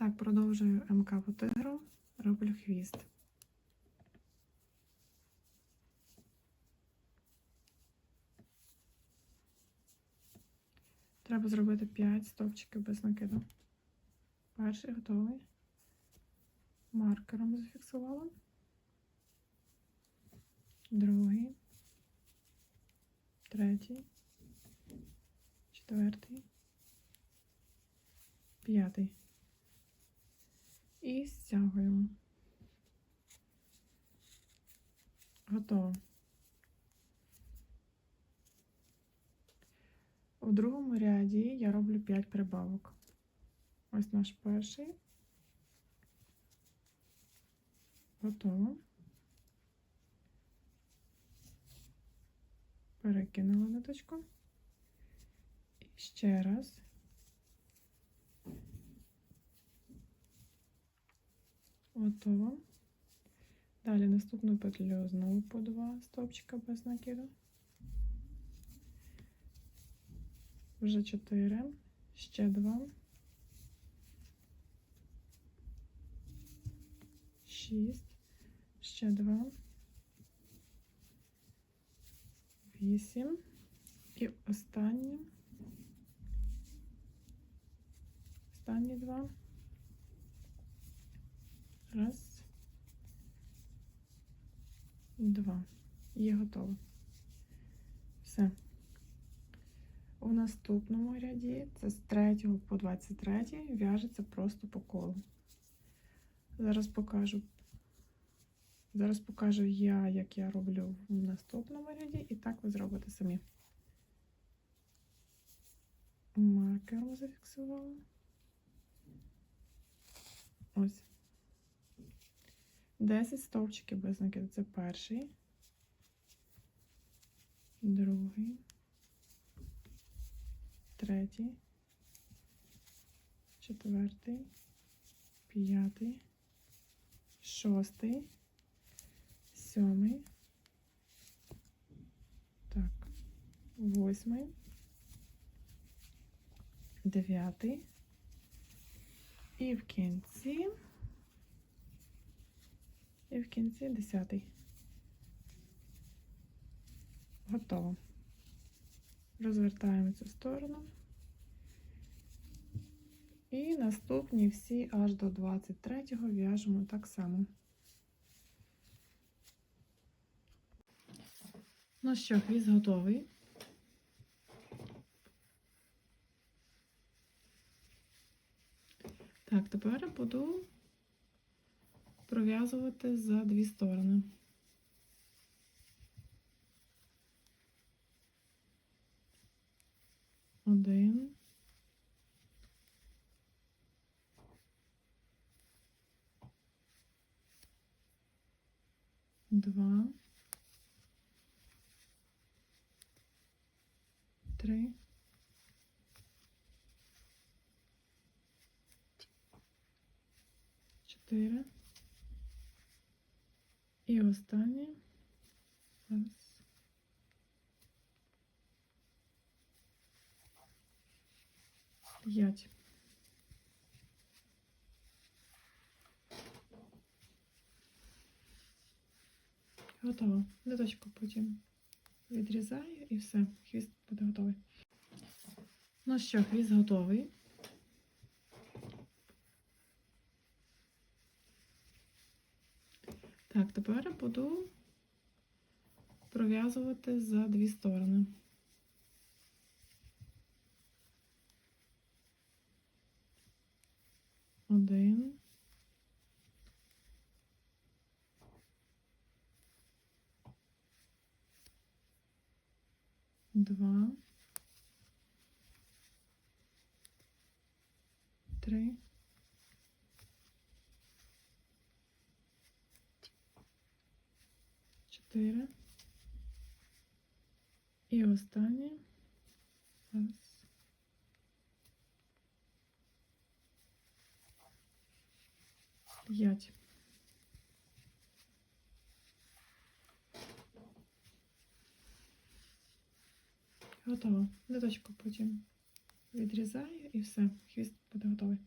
Так, продовжую МК по тигру, роблю хвіст. Треба зробити 5 стовпчиків без накиду. Перший готовий. Маркером зафіксувала. Другий. Третій. Четвертий. П'ятий. І стягуємо. Готово. У другому ряді я роблю 5 прибавок. Ось наш перший. Готово. Перекинула ниточку. І ще раз. Готово. Далі наступну петлю знову по два стовпчика без накиду. Вже чотири, ще два, шість, ще два, вісім і останні, останні два. Раз, два. Є готово. Все. У наступному ряді, це з 3 по 23, в'яжеться просто по колу. Зараз покажу. Зараз покажу я, як я роблю в наступному ряді, і так ви зробите самі. Маркером зафіксувала. Ось. 10 стовпчиків без накиду. Це перший, другий, третій, четвертий, п'ятий, шостий, сьомий, так, восьмий, дев'ятий. І в кінці. І в кінці десятий. Готово. Розвертаємо цю сторону. І наступні всі аж до 23-го в'яжемо так само. Ну що, хвіст готовий. Так, тепер буду пров'язувати за дві сторони. Один. Два. Три. Чотири. І останнє. Раз. П'ять. Готово. Ниточку потім відрізаю і все. Хвіст буде готовий. Ну що, хвіст готовий. Так, тепер буду пров'язувати за дві сторони. Один. Два. 4. І останнє. Раз. П'ять. Готово. Ниточку потім відрізаю і все, хвіст буде готовий.